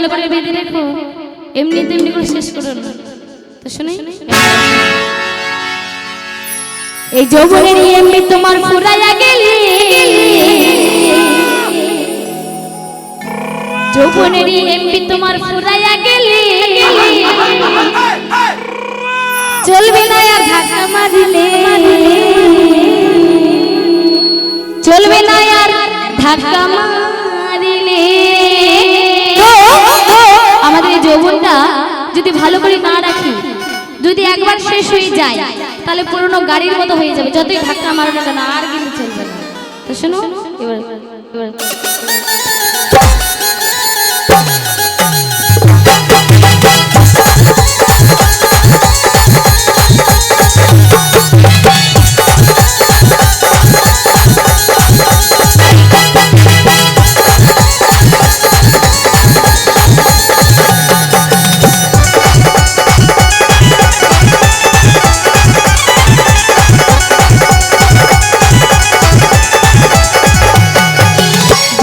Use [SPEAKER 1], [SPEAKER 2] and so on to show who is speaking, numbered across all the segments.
[SPEAKER 1] ভালো করে বেঁধে রেখো। এমনি তেমনি করে শেষ করো না। তো শুনে? এই যৌবনের এমনি তোমার ফুরাইয়া গেলে। যৌবনের এমনি তোমার ফুরাইয়া গেলে। চলবে না আর ধাক্কা মারিলে। চলবে না আর ধাক্কা মারিলে। যদি ভালো করে না রাখি, যদি একবার শেষ হয়ে যায়, তাহলে পুরনো গাড়ির মতো হয়ে যাবে। যতই ধাক্কা মারো না কেন, আর কিন্তু চলবে না। তো শোনো, এবার এবার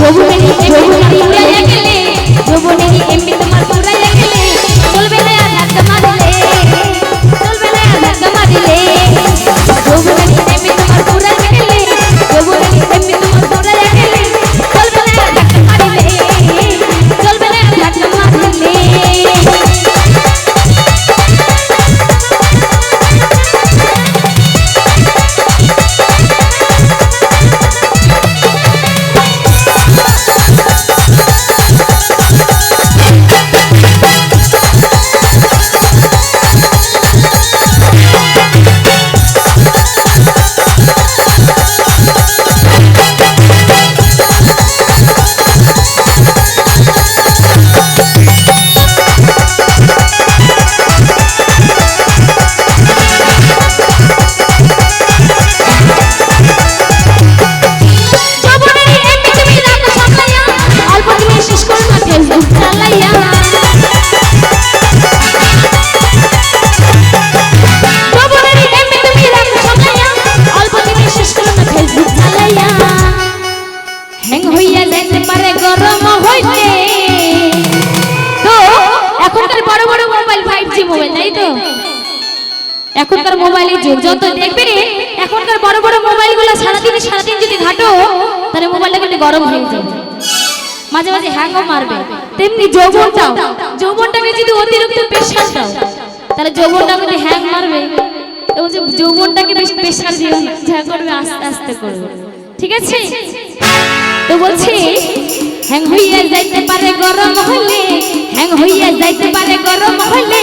[SPEAKER 1] যৌবনেরই মোবাইল জি মোবাইল, তাই তো? এখনকার মোবাইলের যুগ। যত দেখবে এখনকার বড় বড় মোবাইলগুলো সারাদিন সারাদিন যদি ঘাটো, তাহলে মোবাইলটা কিন্তু গরম হয়ে যাবে। মাঝে মাঝে হ্যাংও মারবে। তেমনি যৌবনটাও। যৌবনটাকে যদি অতিরিক্ত প্রেশার দাও, তাহলে যৌবনটা কিন্তু হ্যাং মারবে, এবং যে যৌবনটাকে বেশি প্রেশার না যা করবে, আস্তে আস্তে করবে। ঠিক আছে? তো বলছি হ্যাং হইয়া যাইতে পারে গরম হলে হ্যাং হইয়া যাইতে পারে গরম হলে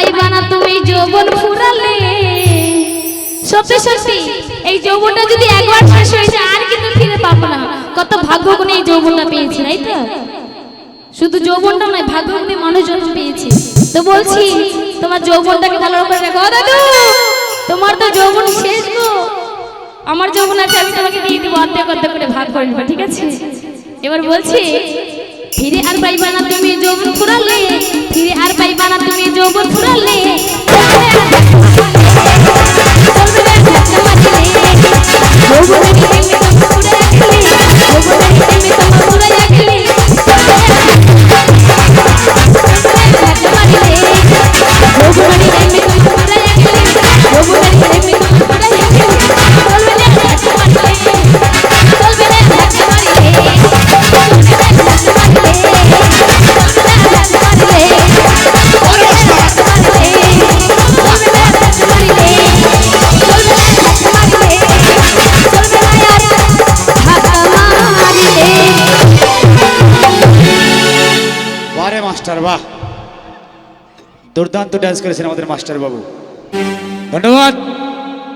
[SPEAKER 1] পাইবা তুমি যৌবন ফুরালে। সত্যি সত্যি, এই যৌবনটা যদি একবার শেষ হয়ে যায়, আর কিন্তু ফিরে পাবো না। কত ভাগ্য এই যৌবনটা পেয়েছি, তাই তো? শুধু যৌবনটা নয় ভাগ্য গুণে মানুষজন পেয়েছি। তো বলছি, তোমার যৌবনটাকে ভালো করে রাখো দাদু, তোমার তো যৌবন শেষ গো। আমার যৌবন আছে, আমি তোমাকে দিয়ে দেবো অর্ধেক অর্ধেক করে ভাগ করে নেব, ঠিক আছে? এবার বলছি, ফিরে আর পাইবা না তুমি যৌবন ফুরালে। ফিরে আর
[SPEAKER 2] মাস্টার বাহ। দুর্দান্ত ড্যান্স করেছেন আমাদের মাস্টার বাবু ধন্যবাদ।